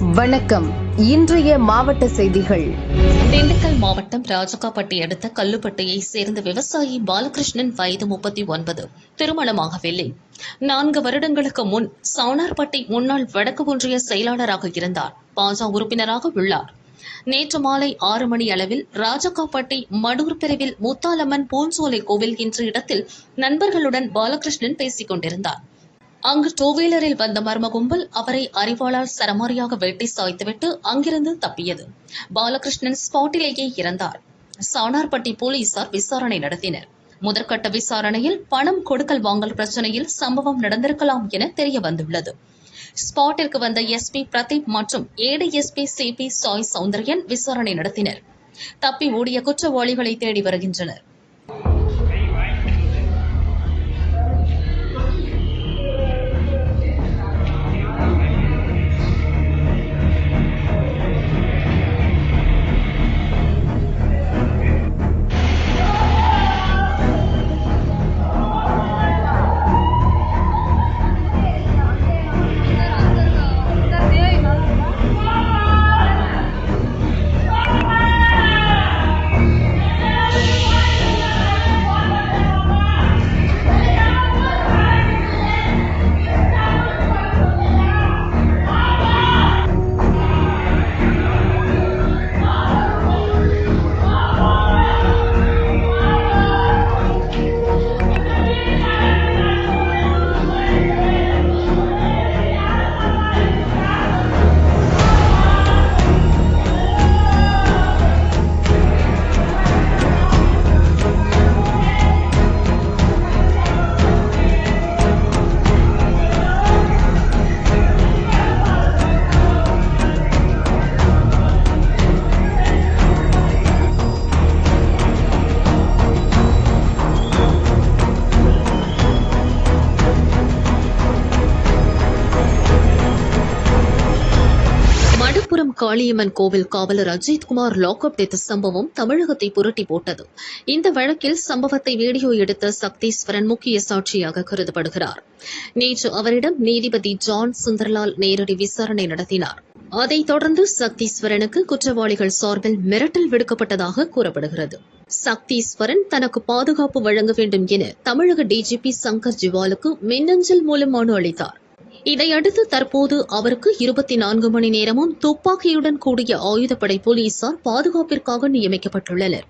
வணக்கம். இன்றைய மாவட்ட செய்திகள். திண்டுக்கல் மாவட்டம் ராஜகாப்பட்டி அடுத்த கல்லுப்பட்டியை சேர்ந்த விவசாயி பாலகிருஷ்ணன் வயது முப்பத்தி ஒன்பது. திருமணமாகவில்லை நான்கு வருடங்களுக்கு முன் சவுனார்பட்டி முன்னாள் வடக்கு ஒன்றிய செயலாளராக இருந்தார். பாஜக உறுப்பினராக உள்ளார். நேற்று மாலை ஆறு மணி அளவில் ராஜகாப்பட்டி மடூர் பிரிவில் முத்தாலம்மன் பூஞ்சோலை கோவில் என்ற இடத்தில் நண்பர்களுடன் பாலகிருஷ்ணன் பேசிக் கொண்டிருந்தார். அங்கு டூ வீலரில் வந்த மர்ம கும்பல் அவரை அறிவாளால் சரமாரியாக வெட்டி சாய்த்துவிட்டு அங்கிருந்து தப்பியது. பாலகிருஷ்ணன் ஸ்பாட்டிலேயே இறந்தார். சானார்பட்டி போலீசார் விசாரணை நடத்தினர். முதற்கட்ட விசாரணையில் பணம் கொடுக்கல் வாங்கல் பிரச்சனையில் சம்பவம் நடந்திருக்கலாம் என தெரிய வந்துள்ளது ஸ்பாட்டிற்கு வந்த எஸ்பி பிரதீப் மற்றும் ஏடிஎஸ்பி சிபி சாய் சௌந்தர்யன் விசாரணை நடத்தினர். தப்பி ஓடிய குற்றவாளிகளை தேடி வருகின்றனர். மாரியம்மன் கோவில் காவலர் அஜித்குமார் லாக்அப் டெத் சம்பவம் தமிழகத்தை புரட்டி போட்டது. இந்த வழக்கில் சம்பவத்தை வீடியோ எடுத்த சக்தீஸ்வரன் முக்கிய சாட்சியாக கருதப்படுகிறார். நேற்று அவரிடம் நீதிபதி ஜான் சுந்தர்லால் நேரடி விசாரணை நடத்தினார். அதைத் தொடர்ந்து சக்தீஸ்வரனுக்கு குற்றவாளிகள் சார்பில் மிரட்டல் விடுக்கப்பட்டதாக கூறப்படுகிறது. சக்தீஸ்வரன் தனக்கு பாதுகாப்பு வழங்க வேண்டும் என தமிழக டிஜிபி சங்கர் ஜிவாலுக்கு மின்னஞ்சல் மூலம் மனு அளித்தார். இதையடுத்து தற்போது அவருக்கு இருபத்தி நான்கு மணி நேரமும் துப்பாக்கியுடன் கூடிய ஆயுதப்படை போலீசார் பாதுகாப்பிற்காக நியமிக்கப்பட்டுள்ளனர்.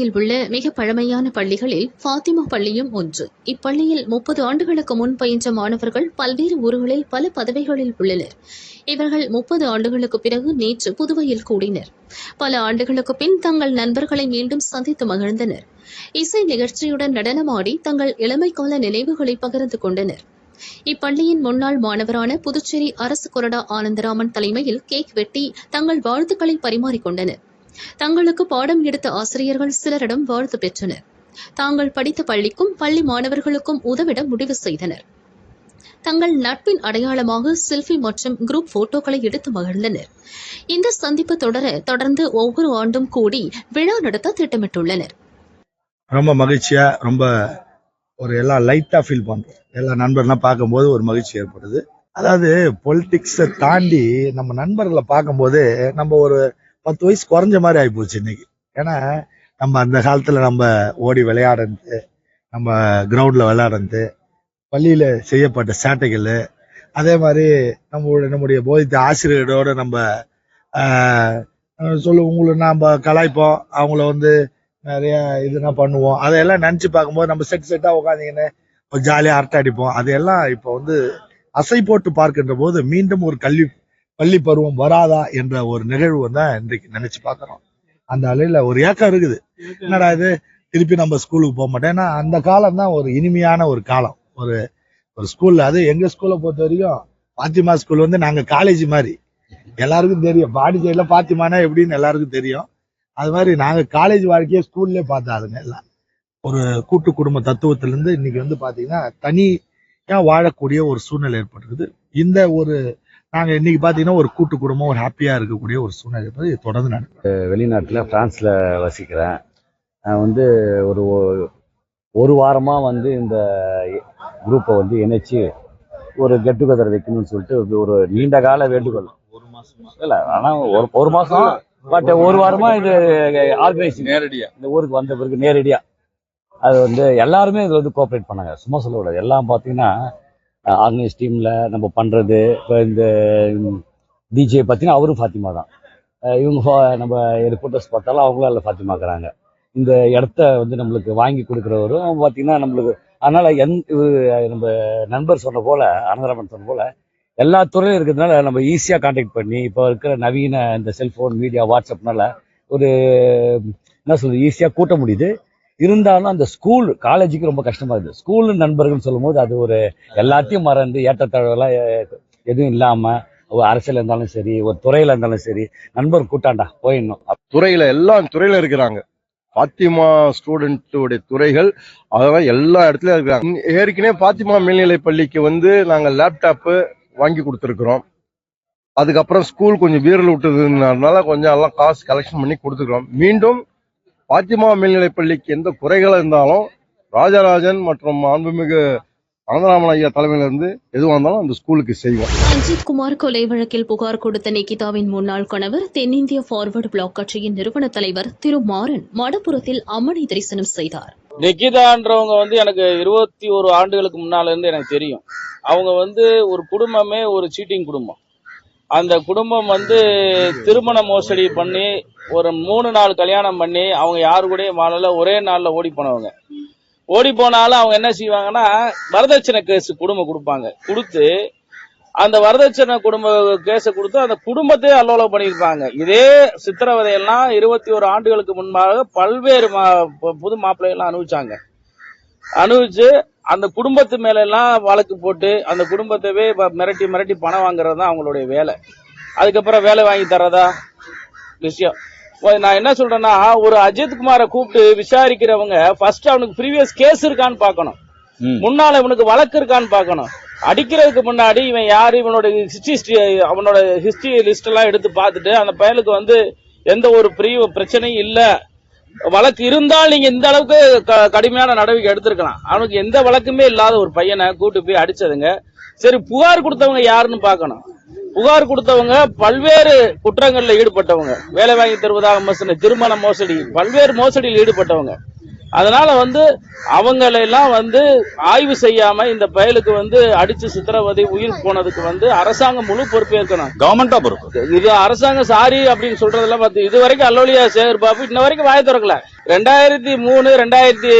புதுச்சேரியில் உள்ள மிக பழமையான பள்ளிகளில் ஃபாத்திமா பள்ளியும் ஒன்று. இப்பள்ளியில் முப்பது ஆண்டுகளுக்கு முன் பயின்ற மாணவர்கள் பல்வேறு ஊர்களில் பல பதவிகளில் உள்ளனர். இவர்கள் முப்பது ஆண்டுகளுக்கு பிறகு நேற்று புதுவையில் கூடினர். பல ஆண்டுகளுக்கு பின் தங்கள் நண்பர்களை மீண்டும் சந்தித்து மகிழ்ந்தனர். இசை நிகழ்ச்சியுடன் நடனமாடி தங்கள் இளமைக்கால நினைவுகளை பகிர்ந்து கொண்டனர். இப்பள்ளியின் முன்னாள் மாணவரான புதுச்சேரி அரசு கொறடா ஆனந்தராமன் தலைமையில் கேக் வெட்டி தங்கள் வாழ்த்துக்களை பரிமாறிக்கொண்டனர் தங்களுக்கு பாடம் எடுத்த ஆசிரியர்கள் சிலரிடம் வாழ்த்து பெற்றனர். தாங்கள் படித்த பள்ளிக்கும் பள்ளி மாணவர்களுக்கும் உதவிட முடிவு செய்தனர். தங்கள் நட்பின் அடையாளமாக செல்ஃபி மற்றும் குரூப் போட்டோக்களை எடுத்து மகிழ்ந்தனர். இந்த சந்திப்பு தொடர தொடர்ந்து ஒவ்வொரு ஆண்டும் கூடி விழா நடத்த திட்டமிட்டுள்ளனர். ரொம்ப மகிழ்ச்சியா ரொம்ப ஒரு எல்லாம் லைட்டா ஃபீல் பண்றோம். எல்லா நண்பர்லாம் பார்க்கும்போது ஒரு மகிழ்ச்சி ஏற்படுது. அதாவது பொலிட்டிக்ஸை தாண்டி நம்ம நண்பர்களை பார்க்கும்போது நம்ம ஒரு பத்து வயசு குறைஞ்ச மாதிரி ஆகிப்போச்சு இன்னைக்கு. ஏன்னா நம்ம அந்த காலத்தில் நம்ம ஓடி விளையாடுறது நம்ம கிரவுண்டில் விளையாடுறது பள்ளியில் செய்யப்பட்ட சேட்டைகள் அதே மாதிரி நம்மளோட நம்முடைய போதித்த ஆசிரியரோட நம்ம சொல்லு உங்களை நாம கலாய்ப்போம். அவங்கள வந்து நிறைய இதுனா பண்ணுவோம். அதையெல்லாம் நினச்சி பார்க்கும்போது நம்ம செட் செட்டாக உட்காந்திங்கன்னு ஜாலியாக அரட்டை அடிப்போம். அதையெல்லாம் இப்போ வந்து அசை போட்டு பார்க்கின்ற போது மீண்டும் ஒரு கல்வி பள்ளி பருவம் வராதா என்ற ஒரு நிகழ்வு தான் இன்றைக்கு நினைச்சு பாக்குறோம் அந்த அலையில ஒரு ஏக்கம் இருக்குது. என்னடா இது? திருப்பி நம்ம ஸ்கூலுக்கு போக மாட்டோம். ஏன்னா அந்த காலம் தான் ஒரு இனிமையான ஒரு காலம். ஒரு ஒரு ஸ்கூல்ல அது எங்க ஸ்கூலை பொறுத்த வரைக்கும் பாத்திமா ஸ்கூல் வந்து நாங்க காலேஜ் மாதிரி. எல்லாருக்கும் தெரியும். பாண்டிச்சேரியில பாத்திமானா எப்படின்னு எல்லாருக்கும் தெரியும். அது மாதிரி நாங்க காலேஜ் வாழ்க்கையை ஸ்கூல்லே பார்த்தாருங்க எல்லாம். ஒரு கூட்டு குடும்ப தத்துவத்திலிருந்து இன்னைக்கு வந்து பாத்தீங்கன்னா தனியா வாழக்கூடிய ஒரு சூழ்நிலை ஏற்பட்டிருக்குது. இந்த ஒரு நாங்க இன்னைக்கு பாத்தீங்கன்னா ஒரு கூட்டு குடும்பம் ஒரு ஹாப்பியா இருக்கக்கூடிய ஒரு சூழ்நிலை. தொடர்ந்து நடக்குது. வெளிநாட்டில் ஃப்ரான்ஸில் வசிக்கிறேன். நான் வந்து ஒரு ஒரு வாரமாக வந்து இந்த குரூப்பை வந்து இணைச்சு ஒரு கெட் டுகெதர் வைக்கணும்னு சொல்லிட்டு ஒரு நீண்ட கால வேண்டுகோள். ஒரு மாசமா? இல்லை ஆனால் ஒரு ஒரு மாதம் பட் ஒரு வாரமாக இது ஆர்கனைசிங் நேரடியா. இந்த ஊருக்கு வந்த பிறகு நேரடியாக அது வந்து எல்லாருமே இதில் வந்து கோஆப்ரேட் பண்ணாங்க. சும்மா சொல்லக்கூடாது எல்லாம் பார்த்தீங்கன்னா ஆர்கனைஸ் டீமில் நம்ம பண்ணுறது இப்போ இந்த டிஜே பார்த்தீங்கன்னா அவரும் ஃபாத்திமா தான். இவங்க ஃபா- நம்ம ரிப்போர்ட்டர்ஸ் பார்த்தாலும் அவங்களும் அதில் ஃபாத்திமாக்குறாங்க இந்த இடத்த வந்து நம்மளுக்கு வாங்கி கொடுக்குறவரும் பார்த்தீங்கன்னா நம்மளுக்கு அதனால் எந் நம்ம நண்பர் சொன்ன போல் அனந்தராமன் சொன்ன போல் எல்லா துறையும் இருக்கிறதுனால நம்ம ஈஸியாக காண்டாக்ட் பண்ணி இப்போ இருக்கிற நவீன இந்த செல்ஃபோன் மீடியா வாட்ஸ்அப்னால ஒரு என்ன சொல்றது ஈஸியாக கூட்ட முடியுது. இருந்தாலும் அந்த ஸ்கூல் காலேஜுக்கு ரொம்ப கஷ்டமா இருக்குது ஸ்கூல் நண்பர்கள் சொல்லும்போது அது ஒரு எல்லாத்தையும் மறந்து ஏற்றத்தாழ்வெல்லாம் எதுவும் இல்லாம ஒரு அரசியல் இருந்தாலும் சரி ஒரு துறையில இருந்தாலும் சரி நண்பர் கூட்டாண்டா போயிடணும். துறையில எல்லா துறையில இருக்கிறாங்க. பாத்திமா ஸ்டூடெண்ட்டுடைய துறைகள் அதெல்லாம் எல்லா இடத்துலயும் இருக்கிறாங்க. ஏற்கனவே பாத்திமா மேல்நிலை பள்ளிக்கு வந்து நாங்கள் லேப்டாப்பு வாங்கி கொடுத்துருக்குறோம். அதுக்கப்புறம் ஸ்கூல் கொஞ்சம் வீரல் விட்டதுனால கொஞ்சம் எல்லாம் காசு கலெக்ஷன் பண்ணி கொடுத்துருக்கோம் மீண்டும் பாத்திமா மேல்நிலை பள்ளிக்கு எந்த குறைகள் இருந்தாலும் ராஜராஜன் மற்றும் மாண்புமிகு அனந்தராமன் ஐயா தலைமையில இருந்து எதுவாக இருந்தாலும் அந்த ஸ்கூலுக்கு செய்வோம். அஜித் குமார் கொலை வழக்கில் புகார் கொடுத்த நிகிதாவின் முன்னாள் கணவர் தென்னிந்திய ஃபார்வர்டு பிளாக் கட்சியின் நிறுவன தலைவர் திரு மாறன் மடப்புறத்தில் அம்மனை தரிசனம் செய்தார். நிக்கிதான்றவங்க வந்து எனக்கு இருபத்தி ஒரு ஆண்டுகளுக்கு முன்னால இருந்து எனக்கு தெரியும். அவங்க வந்து ஒரு குடும்பமே ஒரு சீட்டிங் குடும்பம். அந்த குடும்பம் வந்து திருமண மோசடி பண்ணி ஒரு மூணு நாள் கல்யாணம் பண்ணி அவங்க யாரு கூடயும் வாழல. ஒரே நாள்ல ஓடி போனவங்க. ஓடி போனாலும் அவங்க என்ன செய்வாங்கன்னா வரதட்சணை கேஸ் குடும்பம் கொடுப்பாங்க. கொடுத்து அந்த வரதட்சணை குடும்ப கேஸை கொடுத்து அந்த குடும்பத்தையே அல்லோலம் பண்ணியிருப்பாங்க. இதே சித்திரவதையெல்லாம் இருபத்தி ஒரு ஆண்டுகளுக்கு முன்பாக பல்வேறு மா- புது மாப்பிள்ளைகள்லாம் அனுபவிச்சாங்க. அனுபவிச்சு அந்த குடும்பத்து மேல எல்லாம் வழக்கு போட்டு அந்த குடும்பத்தவே மிரட்டி மிரட்டி பணம் வாங்குறது தான் அவங்களுடைய வேலை. அதுக்கப்புறம் வேலை வாங்கி தர்றதா? விஷயம். நான் என்ன சொல்றேன்னா ஒரு அஜித் குமாரை கூப்பிட்டு விசாரிக்கிறவங்க ஃபர்ஸ்ட் அவனுக்கு ப்ரீவியஸ் கேஸ் இருக்கான்னு பார்க்கணும். முன்னால இவனுக்கு வழக்கு இருக்கான்னு பார்க்கணும். அடிக்கிறதுக்கு முன்னாடி இவன் யாரு இவனோட ஹிஸ்டரி அவனோட ஹிஸ்டரி லிஸ்ட் எல்லாம் எடுத்து பார்த்துட்டு அந்த பயலுக்கு வந்து எந்த ஒரு பிரிய பிரச்சனையும் இல்ல. வழக்கு இருந்தால் நீங்க இந்த அளவுக்கு க- கடுமையான நடவடிக்கை எடுத்திருக்கலாம். அவனுக்கு எந்த வழக்குமே இல்லாத ஒரு பையனை கூட்டு போய் அடிச்சதுங்க. சரி புகார் கொடுத்தவங்க யாருன்னு பார்க்கணும். புகார் கொடுத்தவங்க பல்வேறு குற்றங்கள்ல ஈடுபட்டவங்க. வேலை வாங்கி தருவதாக மோசடி திருமண மோசடி பல்வேறு மோசடியில் ஈடுபட்டவங்க. அதனால வந்து அவங்களை எல்லாம் வந்து ஆய்வு செய்யாம இந்த பயலுக்கு வந்து அடிச்சு சித்திரவதை உயிர் போனதுக்கு வந்து அரசாங்கம் முழு பொறுப்பேற்கணும் கவர்மெண்டா பொறுப்பு. இது அரசாங்கம் சாரி அப்படின்னு சொல்றதெல்லாம் பார்த்து இது வரைக்கும் அல்லோலியா சேகர் பாபு இன்ன வரைக்கும் வாய திறக்கல. ரெண்டாயிரத்தி மூணு ரெண்டாயிரத்தி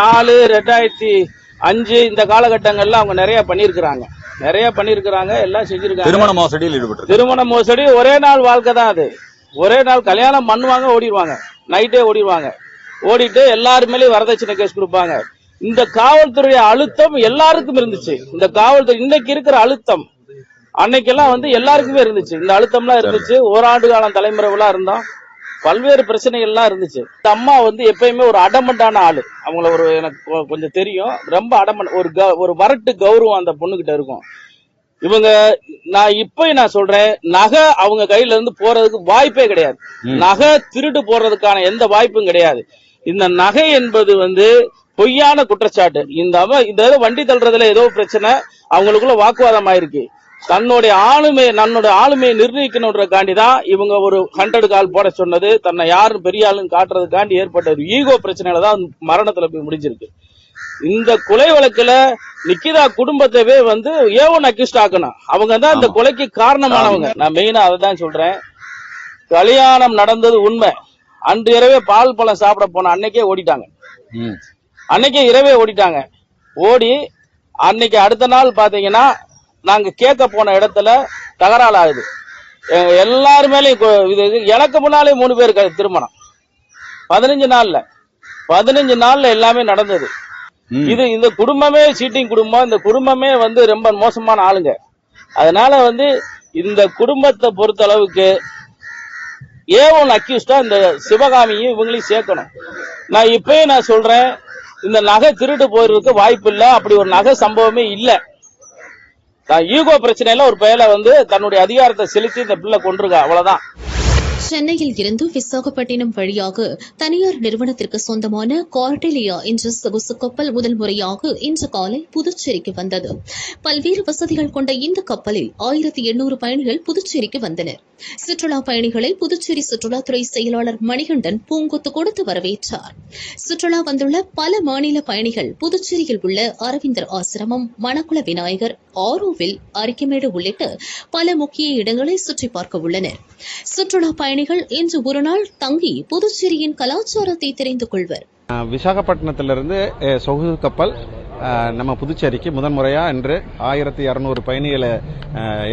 நாலு ரெண்டாயிரத்தி அஞ்சு இந்த காலகட்டங்கள்ல அவங்க நிறைய பண்ணியிருக்கிறாங்க. நிறைய பண்ணியிருக்கிறாங்க எல்லாம் செஞ்சிருக்காங்க. திருமண மோசடியில் ஈடுபட்டு திருமண மோசடி ஒரே நாள் வாழ்க்கை தான் அது. ஒரே நாள் கல்யாணம் பண்ணுவாங்க ஓடிடுவாங்க நைட்டே ஓடிடுவாங்க ஓடிட்டு எல்லாரு மேலயும் வரதட்சணை கேஸ் கொடுப்பாங்க. இந்த காவல்துறை அழுத்தம் எல்லாருக்கும் இருந்துச்சு. இந்த காவல்துறை இன்னைக்கு இருக்கிற அழுத்தம். அன்னைக்கெல்லாம் வந்து எல்லாருக்குமே இருந்துச்சு. இந்த அழுத்தம்லாம் இருந்துச்சு. ஓராண்டு காலம் தலைமுறைகளா இருந்தோம். பல்வேறு பிரச்சனைகள்லாம் இருந்துச்சு. இந்த அம்மா வந்து எப்பயுமே ஒரு அடமண்டான ஆளு. அவங்கள ஒரு எனக்கு கொஞ்சம் தெரியும். ரொம்ப அடமன் ஒரு க- ஒரு வரட்டு கௌரவம் அந்த பொண்ணுகிட்ட இருக்கும். இவங்க நான் இப்ப நான் சொல்றேன் நகை அவங்க கையில இருந்து போறதுக்கு வாய்ப்பே கிடையாது. நகை திருடு போறதுக்கான எந்த வாய்ப்பும் கிடையாது. இந்த நகை என்பது வந்து பொய்யான குற்றச்சாட்டு. இந்த இந்த வண்டி தள்ளுறதுல ஏதோ பிரச்சனை அவங்களுக்குள்ள வாக்குவாதம் ஆயிருக்கு. தன்னுடைய ஆளுமை தன்னோட ஆளுமையை நிர்ணயிக்கணுன்றக்காண்டி தான் இவங்க ஒரு ஹண்ட்ரட் கால் போட சொன்னது. தன்னை யாரும் பெரிய ஆளுன்னு காட்டுறதுக்காண்டி ஏற்பட்ட ஒரு ஈகோ பிரச்சனையில தான் மரணத்துல போய் முடிஞ்சிருக்கு. இந்த கொலை வழக்குல நிக்கிதா குடும்பத்தவே வந்து ஏவன் அக்யூஸ்ட் ஆக்கணும். அவங்க தான் இந்த. கொலைக்கு காரணமானவங்க. நான் மெயினா அதை தான் சொல்றேன். கல்யாணம் நடந்தது உண்மை. அன்று இரவே பால் பழம் சாப்பிட போன அன்னைக்கே ஓடிட்டாங்க. ம். அன்னைக்கே இரவே ஓடிட்டாங்க. ஓடி அன்னைக்கு அடுத்த நாள் பாத்தீங்கன்னா நாங்க கேட்க போன இடத்துல தகராறு ஆகுது. எல்லாரு மேலயும் இது எனக்கு முன்னாலே மூணு பேருக்கு திருமணம். பதினஞ்சு நாள்ல. பதினஞ்சு நாள்ல எல்லாமே நடந்தது. இது இந்த குடும்பமே சீட்டிங் குடும்பம். இந்த குடும்பமே வந்து ரொம்ப மோசமான ஆளுங்க. அதனால வந்து இந்த குடும்பத்தை பொறுத்த அளவுக்கு ஏ ஒன் அக்யூஸ்டா இந்த சிவகாமியும் இவங்களையும் சேர்க்கணும். நான் இப்பயும் நான் சொல்றேன் இந்த நகை திருட்டு போயிருக்க வாய்ப்பு இல்லை அப்படி ஒரு நகை சம்பவமே இல்லை. நான் ஈகோ பிரச்சனையில ஒரு பயல வந்து தன்னுடைய அதிகாரத்தை செலுத்தி இந்த பிள்ளை கொண்டிருக்கா அவ்வளவுதான். சென்னையில் இருந்து விசாகப்பட்டினம் வழியாக தனியார் நிறுவனத்திற்கு சொந்தமான கார்டெலியா என்ற சொகுசு கப்பல் முதல் முறையாக இன்று காலை புதுச்சேரிக்கு வந்தது. பல்வேறு வசதிகள் கொண்ட இந்த கப்பலில் ஆயிரத்தி எண்ணூறு பயணிகள் புதுச்சேரிக்கு வந்தனர். சுற்றுலா பயணிகளை புதுச்சேரி சுற்றுலாத்துறை செயலாளர் மணிகண்டன் பூங்கொத்து கொடுத்து வரவேற்றார். சுற்றுலா வந்துள்ள பல மாநில பயணிகள் புதுச்சேரியில் உள்ள அரவிந்தர் ஆசிரமம் மணக்குள விநாயகர் ஆரோவில் அரிக்கமேடு உள்ளிட்ட பல முக்கிய இடங்களை சுற்றி பார்க்க உள்ளனர். சுற்றுலா பயணிகள் இன்று ஒருநாள் தங்கி புதுச்சேரியின் கலாச்சாரத்தை தெரிந்து கொள்வர். விசாகப்பட்டினத்திலிருந்து சொகுசு கப்பல் நம்ம புதுச்சேரிக்கு முதன்முறையாக இன்று ஆயிரத்தி இரநூறு பயணிகளை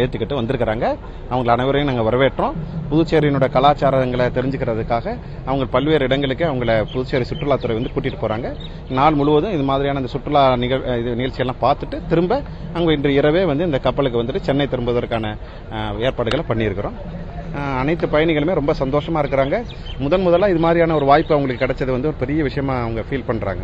ஏற்றுக்கிட்டு ஏற்றிக்கிட்டு வந்திருக்கிறாங்க. அவங்க அனைவரையும் நாங்கள் வரவேற்றோம். புதுச்சேரியினோட கலாச்சாரங்களை தெரிஞ்சுக்கிறதுக்காக அவங்க பல்வேறு இடங்களுக்கு அவங்கள புதுச்சேரி சுற்றுலாத்துறை வந்து கூட்டிகிட்டு போகிறாங்க நாள் முழுவதும் இது மாதிரியான இந்த சுற்றுலா நிகழ் இது நிகழ்ச்சியெல்லாம் பார்த்துட்டு திரும்ப அவங்க இன்று இரவே வந்து இந்த கப்பலுக்கு வந்துட்டு சென்னை திரும்புவதற்கான ஏற்பாடுகளை பண்ணியிருக்கிறோம். அனைத்து பயணிகளுமே ரொம்ப சந்தோஷமாக இருக்கிறாங்க. முதன் முதலாக இது மாதிரியான ஒரு வாய்ப்பு அவங்களுக்கு கிடைச்சது வந்து ஒரு பெரிய விஷயமா அவங்க ஃபீல் பண்ணுறாங்க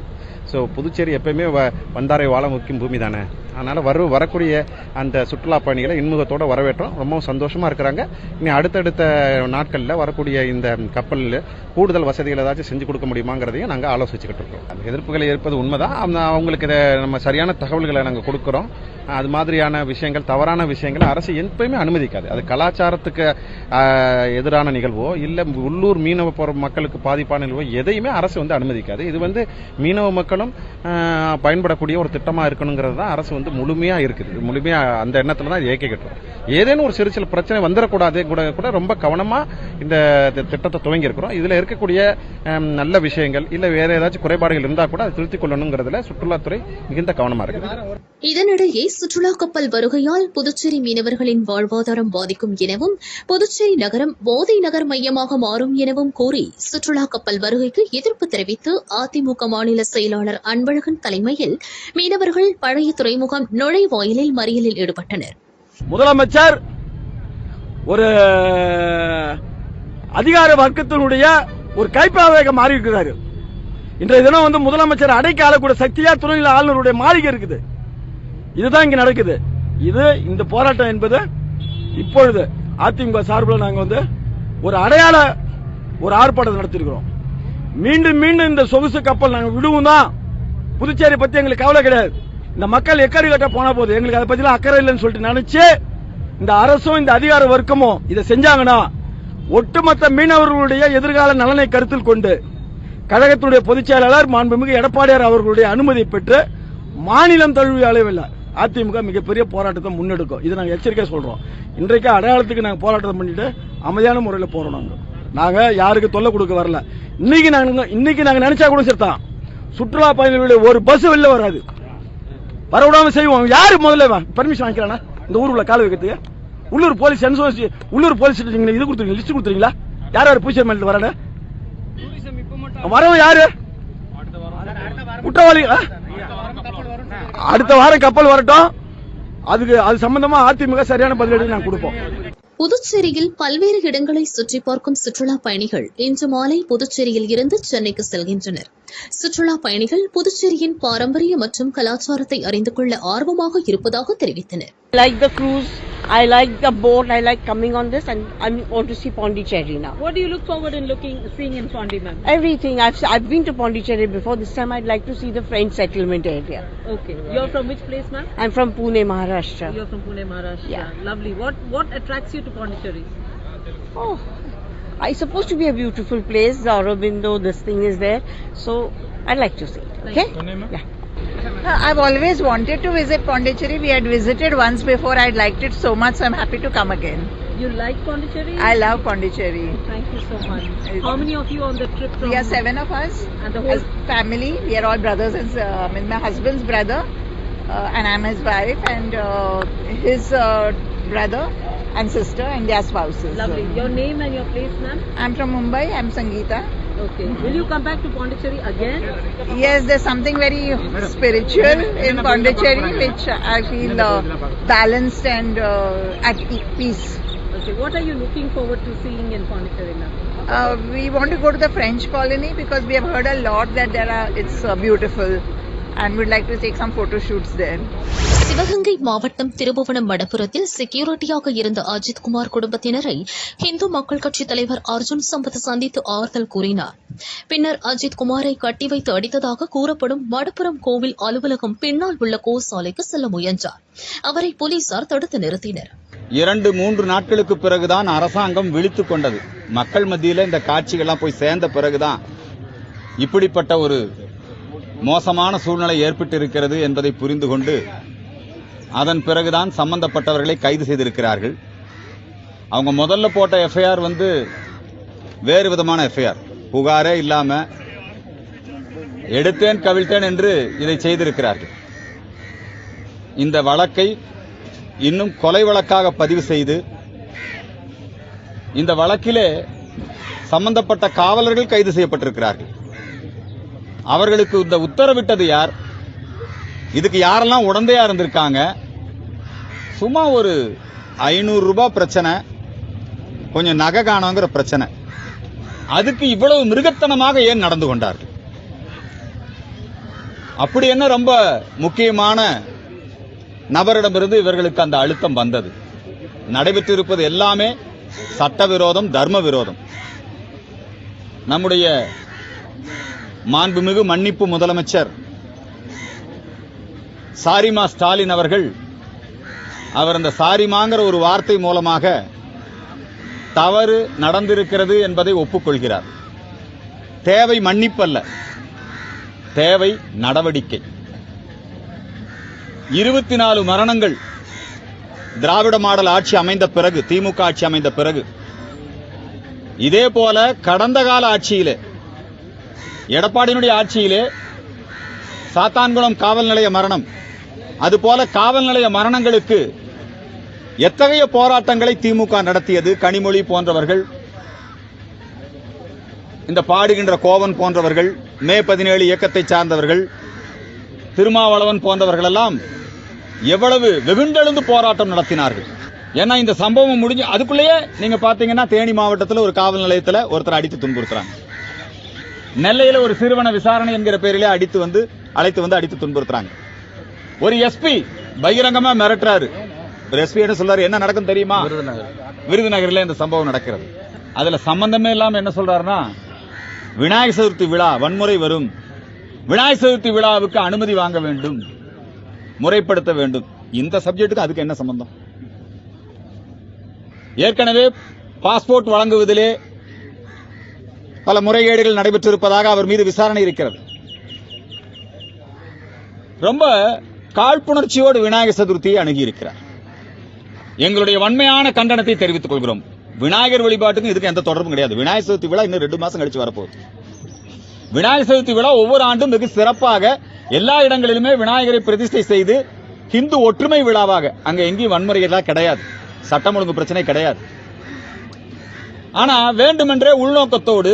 ஸோ புதுச்சேரி எப்பயுமே வ- வந்தாரை வாழ முக்கியம் பூமி தானே. அதனால் வரு வரக்கூடிய அந்த சுற்றுலா பயணிகளை இன்முகத்தோட வரவேற்றோம். ரொம்பவும் சந்தோஷமாக இருக்கிறாங்க. இனி அடுத்தடுத்த நாட்களில் வரக்கூடிய இந்த கப்பலில் கூடுதல் வசதிகள் ஏதாச்சும் செஞ்சு கொடுக்க முடியுமாங்கிறதையும் நாங்கள் ஆலோசிச்சுக்கிட்டு இருக்கோம். அந்த எதிர்ப்புகளை இருப்பது உண்மைதான். அந்த- அவங்களுக்கு இதை நம்ம சரியான தகவல்களை நாங்கள் கொடுக்குறோம். அது மாதிரியான விஷயங்கள் தவறான விஷயங்களை அரசு எப்பயுமே அனுமதிக்காது. அது கலாச்சாரத்துக்கு எதிரான நிகழ்வோ இல்லை உள்ளூர் மீனவ போற மக்களுக்கு பாதிப்பான நிகழ்வோ எதையுமே அரசு வந்து அனுமதிக்காது. இது வந்து மீனவ மக்களும் பயன்படக்கூடிய ஒரு திட்டமா இருக்கணுங்கிறது தான் அரசு வந்து முழுமையா இருக்குது. முழுமையாக அந்த எண்ணத்தில் தான் இயக்கிக்கிட்டோம் ஏதேனும் ஒரு சிறு சில பிரச்சனை வந்துடக்கூடாது கூட கூட ரொம்ப கவனமா இந்த திட்டத்தை துவங்கியிருக்கிறோம் இதில் இதுல இருக்கக்கூடிய நல்ல விஷயங்கள் இல்லை வேற ஏதாச்சும் குறைபாடுகள் இருந்தால் கூட அதை திருத்திக் கொள்ளணுங்கிறதுல சுற்றுலாத்துறை மிகுந்த கவனமா இருக்குது. இதனிடையே சுற்றுலா கப்பல் வருகையால் புதுச்சேரி மீனவர்களின் வாழ்வாதாரம் பாதிக்கும் எனவும் புதுச்சேரி நகரம் போதை நகர் மையமாக மாறும் எனவும் கூறி சுற்றுலா கப்பல் வருகைக்கு எதிர்ப்பு தெரிவித்து அதிமுக மாநில செயலாளர் அன்பழகன் தலைமையில் மீனவர்கள் பழைய துறைமுகம் நுழைவாயிலில் மறியலில் ஈடுபட்டனர். முதலமைச்சர் ஒரு அதிகார வர்க்கத்தினுடைய ஒரு கைப்பாவையாக மாறி இருக்கிறாரு. இன்றைய தினம் வந்து முதலமைச்சர் அடைக்க ஆளக்கூடிய சக்தியா துணைநிலை ஆளுநருடைய மாளிகை இருக்குது. இதுதான் இங்க நடக்குது. இது இந்த போராட்டம் என்பது இப்பொழுது அதிமுக சார்பில் நாங்கள் வந்து ஒரு அடையாள ஒரு ஆர்ப்பாட்டம் நடத்திருக்கிறோம் மீண்டும் மீண்டும் இந்த சொகுசு கப்பல் நாங்கள் விடுவோம் தான். புதுச்சேரி பத்தி எங்களுக்கு கவலை கிடையாது. இந்த மக்கள் எக்கடி கட்ட போனா போது எங்களுக்கு அதை பத்திலாம் அக்கறை இல்லைன்னு சொல்லிட்டு நினைச்சு இந்த அரசும் இந்த அதிகார வர்க்கமும் இதை செஞ்சாங்கன்னா ஒட்டுமொத்த மீனவர்களுடைய எதிர்கால நலனை கருத்தில் கொண்டு கழகத்தினுடைய பொதுச் செயலாளர் மாண்புமிகு எடப்பாடியார் அவர்களுடைய அனுமதி பெற்று மாநிலம் தழுவிய அளவில்லை அதிமுக மிகப்பெரிய போராட்டத்தை முன்னெடுக்கும். இது நாங்க எச்சரிக்கை சொல்றோம். இன்றைக்கு அடையாளத்துக்கு நாங்க போராட்டம் பண்ணிட்டு அமைதியான முறையில் போறோம் நாங்க. நாங்க யாருக்கு தொல்லை கொடுக்க வரல. இன்னைக்கு நாங்க இன்னைக்கு நாங்க நினைச்சா கூட சரிதான். சுற்றுலா பயணிகளுடைய ஒரு பஸ் வெளில வராது. வரவிடாம செய்வோம். யாரு முதல்ல பர்மிஷன் வாங்கிக்கிறானா? இந்த ஊருக்குள்ள கால வைக்கிறதுக்கு? உள்ளூர் போலீஸ் என்சோசி உள்ளூர் போலீஸ் நீங்க இது கொடுத்துருங்க லிஸ்ட் கொடுத்துறீங்களா யார் யார் பூச்சர் மேல வரானு வரவன் யாரு? குற்றவாளி? அடுத்த வாரம் கப்பல் வரட்டும். அதுக்கு அது சம்பந்தமா அதிமுக சரியான பதிலடி நாங்க கொடுப்போம். புதுச்சேரியில் பல்வேறு இடங்களை சுற்றி பார்க்கும் சுற்றுலா பயணிகள் இன்று மாலை புதுச்சேரியில் இருந்து சென்னைக்கு செல்கின்றனர் சுற்றுலா பயணிகள் புதுச்சேரியின் பாரம்பரிய மற்றும் கலாச்சாரத்தை அறிந்து கொள்ள ஆர்வமாக இருப்பதாக தெரிவித்தனர் like the cruise. I like the boat. I like coming on this, and I want to see Pondicherry now. What do you look forward in looking, seeing in Pondi, ma'am? Everything. I've I've been to Pondicherry before. This time I'd like to see the French settlement area. Okay. You're from which place, ma'am? I'm from Pune, Maharashtra. You're from Pune, Maharashtra. Yeah. Lovely. What what attracts you to Pondicherry? Oh, I supposed to be a beautiful place. The Aurobindo, this thing is there. So I'd like to see it. Okay? Yeah. I've always wanted to visit Pondicherry. We had visited once before. I'd liked it so much, so I'm happy to come again. You like Pondicherry? I love Pondicherry. Thank you so much. How many of you on the trip from? We are seven of us. And the whole As family, we are all brothers and uh, I mean, my husband's brother, uh, and I'm his wife, and uh, his uh, brother and sister, and their spouses. lovely. Your name and your place, ma'am? I'm from Mumbai. I'm Sangeeta. Okay. Will you come back to Pondicherry again? Yes, there's something very spiritual in Pondicherry, which I feel uh, balanced and uh, at peace. Okay. What are you looking forward to seeing in Pondicherry, ma'am? Uh, we want to go to the French colony because we have heard a lot that there are it's uh, beautiful, and we'd like to take some photo shoots there. Sivaganga மாவட்டம் திருபுவனம் மடப்புரத்தில் செக்யூரிட்டியாக இருந்த அஜித்குமார் குடும்பத்தினரை இந்து மக்கள் கட்சித் தலைவர் அர்ஜுன் சம்பத் சந்தித்து ஆறுதல் கூறினார். பின்னர் அஜித்குமாரை கட்டி வைத்து அடித்ததாக கூறப்படும் மடப்புரம் கோவில் அலுவலகம் பின்னால் உள்ள கோசாலைக்கு செல்ல முயன்றார். அவரை போலீசார் தடுத்து நிறுத்தினர். இரண்டு மூன்று நாட்களுக்கு பிறகுதான் அரசாங்கம் விழித்துக் கொண்டது. மக்கள் மத்தியில இந்த காட்சிகள்லாம் போய் சேர்ந்த பிறகுதான் இப்படிப்பட்ட ஒரு மோசமான சூழ்நிலை ஏற்பட்டிருக்கிறது என்பதை புரிந்து கொண்டு அதன் பிறகுதான் சம்பந்தப்பட்டவர்களை கைது செய்திருக்கிறார்கள். அவங்க முதல்ல போட்ட எஃப்ஐஆர் வந்து வேறு விதமான எஃப்ஐஆர் புகாரே இல்லாம எடுத்தேன் கவிழ்த்தேன் என்று இதை செய்திருக்கிறார்கள். இந்த வழக்கை இன்னும் கொலை வழக்காக பதிவு செய்து இந்த வழக்கிலே சம்பந்தப்பட்ட காவலர்கள் கைது செய்யப்பட்டிருக்கிறார்கள். அவர்களுக்கு இந்த உத்தரவிட்டது யார்? இதுக்கு யாரெல்லாம் உடந்தையா இருந்திருக்காங்க? சும்மா ஒரு ஐநூறுரூபா பிரச்சனை கொஞ்சம் நகை காணோங்கிற பிரச்சனை. அதுக்கு இவ்வளவு மிருகத்தனமாக ஏன் நடந்து கொண்டார்கள்? அப்படி என்ன ரொம்ப முக்கியமான நபரிடமிருந்து இவர்களுக்கு அந்த அழுத்தம் வந்தது. நடைபெற்றிருப்பது எல்லாமே சட்டவிரோதம் தர்ம விரோதம் நம்முடைய மாண்புமிகு மன்னிப்பு முதலமைச்சர் சாரிமா ஸ்டாலின் அவர்கள் அவர் அந்த சாரிமாங்கிற ஒரு வார்த்தை மூலமாக தவறு நடந்திருக்கிறது என்பதை ஒப்புக்கொள்கிறார். தேவை மன்னிப்பல்ல. தேவை நடவடிக்கை. இருபத்தி நாலு மரணங்கள் திராவிட மாடல் ஆட்சி அமைந்த பிறகு திமுக ஆட்சி அமைந்த பிறகு இதே போல கடந்த கால ஆட்சியிலே எடப்பாடியினுடைய ஆட்சியிலே சாத்தான்குளம் காவல் நிலைய மரணம் அதுபோல காவல் நிலைய மரணங்களுக்கு எத்தகைய போராட்டங்களை திமுக நடத்தியது? கனிமொழி போன்றவர்கள் இந்த பாடுகின்ற கோவன் போன்றவர்கள் மே பதினேழு இயக்கத்தை சார்ந்தவர்கள் திருமாவளவன் போன்றவர்கள் எல்லாம் எவ்வளவு வெகுண்டெழுந்து போராட்டம் நடத்தினார்கள். ஏன்னா இந்த சம்பவம் முடிஞ்சு அதுக்குள்ளேயே நீங்க பாத்தீங்கன்னா தேனி மாவட்டத்தில் ஒரு காவல் நிலையத்தில் ஒருத்தர் அடித்து துன்புறுத்துறாங்க. நெல்லையில ஒரு சிறுவன விசாரணை என்கிற பேரிலே அடித்து வந்து அழைத்து வந்து அடித்து துன்புறுத்துறாங்க. ஒரு எஸ்பி பகிரங்கமா மிரட்டுறாரு. ஒரு எஸ்பி என்ன சொல்றாரு? என்ன நடக்கும் தெரியுமா? விருதுநகர்ல இந்த சம்பவம் நடக்கிறது. அதுல சம்பந்தமே இல்லாம என்ன சொல்றாருன்னா விநாயகர் சதுர்த்தி விழா வன்முறை வரும். விநாயகர் சதுர்த்தி விழாவுக்கு அனுமதி வாங்க வேண்டும். முறைப்படுத்த வேண்டும். இந்த சப்ஜெக்ட்டுக்கு அதுக்கு என்ன சம்பந்தம்? ஏற்கனவே பாஸ்போர்ட் வழங்குவதிலே பல முறைகேடுகள் நடைபெற்றிருப்பதாக அவர் மீது விசாரணை இருக்கிறது. ரொம்ப காழ்ப்புணர்ச்சியோடு விநாயகர் சதுர்த்தியை அணுகியிருக்கிறார். எங்களுடைய வன்மையான கண்டனத்தை தெரிவித்துக் கொள்கிறோம். விநாயகர் வழிபாட்டுக்கும் இதுக்கு எந்த தொடர்பும் கிடையாது. விநாயகர் சதுர்த்தி விழா இன்னும் ரெண்டு மாசம் கழிச்சு வரப்போகுது. விநாயகர் சதுர்த்தி விழா ஒவ்வொரு ஆண்டும் மிக சிறப்பாக எல்லா இடங்களிலுமே விநாயகரை பிரதிஷ்டை செய்து ஹிந்து ஒற்றுமை விழாவாக அங்க எங்கேயும் வன்முறை எல்லாம் கிடையாது. சட்டம் ஒழுங்கு பிரச்சனை கிடையாது. ஆனா வேண்டுமென்றே உள்நோக்கத்தோடு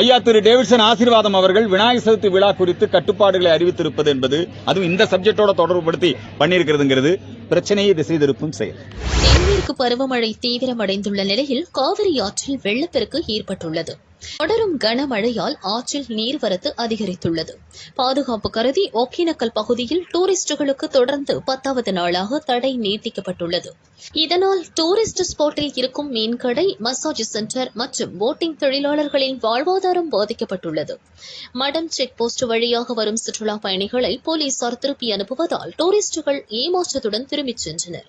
ஐயா திரு டேவிட்சன் ஆசீர்வாதம் அவர்கள் விநாயகர் சதுர்த்தி விழா குறித்து கட்டுப்பாடுகளை அறிவித்திருப்பது என்பது அதுவும் இந்த சப்ஜெக்டோட தொடர்புபடுத்தி பண்ணியிருக்கிறதுங்கிறது. பிரச்சனையை திசை திருப்பும் செயல். தென்மேற்கு பருவமழை தீவிரமடைந்துள்ள நிலையில் காவிரி ஆற்றில் வெள்ளப்பெருக்கு ஏற்பட்டுள்ளது. தொடரும் கனமழையால் ஆற்றில் நீர்வரத்து அதிகரித்துள்ளது. பாதுகாப்பு கருதி ஒகேனக்கல் பகுதியில் டூரிஸ்டுகளுக்கு தொடர்ந்து பத்தாவது நாளாக தடை நீட்டிக்கப்பட்டுள்ளது. இதனால் டூரிஸ்ட் ஸ்பாட்டில் இருக்கும் மீன்கடை மசாஜ் சென்டர் மற்றும் போட்டிங் தொழிலாளர்களின் வாழ்வாதாரம் பாதிக்கப்பட்டுள்ளது. மடம் செக் போஸ்ட் வழியாக வரும் சுற்றுலா பயணிகளை போலீசார் திருப்பி அனுப்புவதால் டூரிஸ்டுகள் ஏமாற்றத்துடன் திரும்பிச் சென்றனர்.